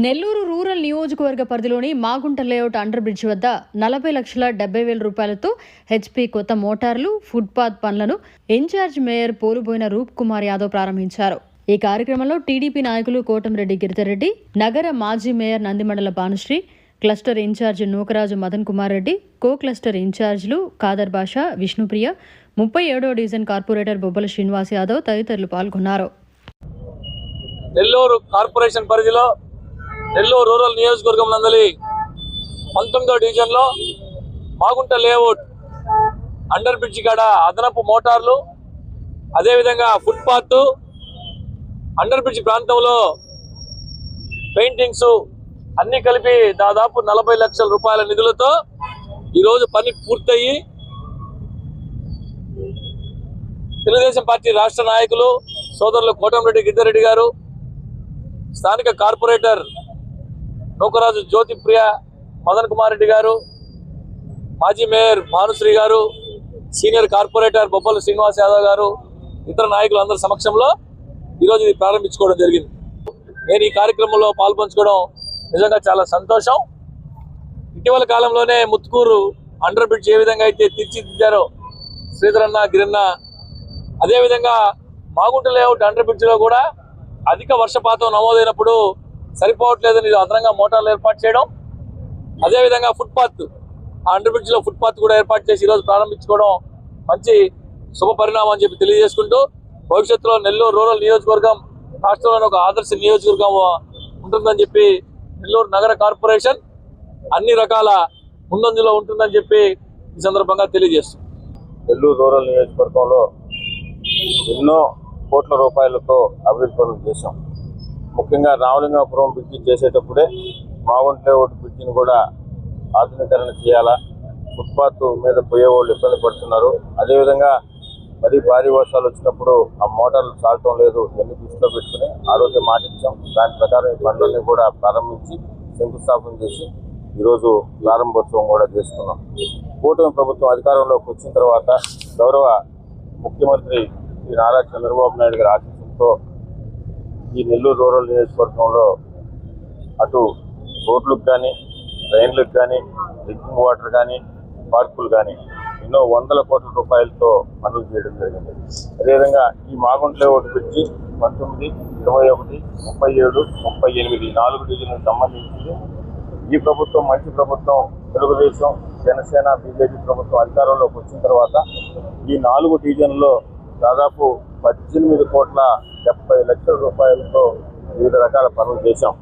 Nellore rural నియోజకవర్గ పరిధిలోని Magunta layout under bridge వద్ద నలభై లక్షల డెబ్బై వేల రూపాయలతో హెచ్పి కొత్త మోటార్లు ఫుట్పాత్ పనులను ఇన్ఛార్జ్ మేయర్ పోలుబోయిన రూప్ కుమార్ యాదవ్ ప్రారంభించారు. ఈ కార్యక్రమంలో టీడీపీ నాయకులు కోటంరెడ్డి గిరిధరెడ్డి నగర మాజీ mayor Nandimandala Bhanusri cluster incharge Nukaraju Madan Kumar Reddy co cluster ఇన్ఛార్జ్లు Khader Basha Vishnupriya ముప్పై ఏడో డివిజన్ కార్పొరేటర్ బొబ్బల శ్రీనివాస్ యాదవ్ తదితరులు పాల్గొన్నారు. నెల్లూరు కార్పొరేషన్ పరిధిలో నెల్లూరు రూరల్ నియోజకవర్గం నందలి పంతొమ్మిదో డివిజన్లో మాగుంట లేఅవుట్ అండర్ బ్రిడ్జ్ కాడ అదనపు మోటార్లు అదేవిధంగా ఫుట్పాత్ అండర్ బ్రిడ్జ్ ప్రాంతంలో పెయింటింగ్స్ అన్ని కలిపి దాదాపు నలభై లక్షల రూపాయల నిధులతో ఈరోజు పని పూర్తయి. తెలుగుదేశం పార్టీ రాష్ట్ర నాయకులు సోదరులు కోటంరెడ్డి గిద్దరెడ్డి గారు స్థానిక కార్పొరేటర్ నూకరాజు జ్యోతిప్రియ మదన్ కుమార్ రెడ్డి గారు మాజీ మేయర్ భానుశ్రీ గారు సీనియర్ కార్పొరేటర్ బొబ్బల శ్రీనివాస్ యాదవ్ గారు ఇతర నాయకులు అందరి సమక్షంలో ఈరోజు ఇది ప్రారంభించుకోవడం జరిగింది. నేను ఈ కార్యక్రమంలో పాల్పంచుకోవడం నిజంగా చాలా సంతోషం. ఇటీవల కాలంలోనే ముత్తుకూరు అండర్ బ్రిడ్జ్ ఏ విధంగా అయితే తీర్చిదిద్దారో శ్రీధరన్న గిరన్న అదేవిధంగా మాగుంట లేఅవుట్ అండర్ బ్రిడ్జ్లో కూడా అధిక వర్షపాతం నమోదైనప్పుడు సరిపోవట్లేదని అదనంగా మోటార్లు ఏర్పాటు చేయడం. అదేవిధంగా ఫుట్పాత్ ఆ అండర్ బ్రిడ్జ్లో ఫుట్పాత్ కూడా ఏర్పాటు చేసి ఈరోజు ప్రారంభించుకోవడం మంచి శుభ పరిణామం అని చెప్పి తెలియజేసుకుంటూ భవిష్యత్తులో నెల్లూరు రూరల్ నియోజకవర్గం రాష్ట్రంలోని ఒక ఆదర్శ నియోజకవర్గం ఉంటుందని చెప్పి నెల్లూరు నగర కార్పొరేషన్ అన్ని రకాల ముందంజలో ఉంటుందని చెప్పి ఈ సందర్భంగా తెలియజేస్తుంది. నెల్లూరు రూరల్ నియోజకవర్గంలో ఎన్నో కోట్ల రూపాయలతో అభివృద్ధి పనులు చేశాం. ముఖ్యంగా రామలింగాపురం బ్రిడ్జి చేసేటప్పుడే మావంట్ లేఅవుట్ బ్రిడ్జిని కూడా ఆధునీకరణ చేయాలా? ఫుట్పాత్ మీద పోయేవాళ్ళు ఇబ్బంది పడుతున్నారు. అదేవిధంగా మరి భారీ వర్షాలు వచ్చినప్పుడు ఆ మోటార్లు చాలటం లేదు. ఎన్ని దృష్టిలో పెట్టుకుని ఆ రోజే మాటించాం దాని ప్రకారం ఈ పనులన్నీ కూడా ప్రారంభించి శంకుస్థాపన చేసి ఈరోజు ప్రారంభోత్సవం కూడా చేస్తున్నాం కూటమి ప్రభుత్వం అధికారంలోకి వచ్చిన తర్వాత గౌరవ ముఖ్యమంత్రి శ్రీ నారా చంద్రబాబు నాయుడు గారి ఆశీస్సులతో ఈ నెల్లూరు రూరల్ నియోజకవర్గంలో అటు రోడ్లకు కానీ ట్రైన్లకు కానీ డ్రింకింగ్ వాటర్ కానీ పార్కులు కానీ ఎన్నో వందల కోట్ల రూపాయలతో పనులు చేయడం జరిగింది. అదేవిధంగా ఈ మాగుంట్లే ఒకటి బ్రిడ్జి పంతొమ్మిది ఇరవై ఒకటి ముప్పై ఏడు ముప్పై ఎనిమిది నాలుగు డివిజన్లకు సంబంధించింది ఈ ప్రభుత్వం మంచి ప్రభుత్వం తెలుగుదేశం జనసేన బీజేపీ ప్రభుత్వం అధికారంలోకి వచ్చిన తర్వాత ఈ నాలుగు డివిజన్లో దాదాపు పద్దెనిమిది కోట్ల డెబ్బై లక్షల రూపాయలతో వివిధ రకాల పనులు చేశాం.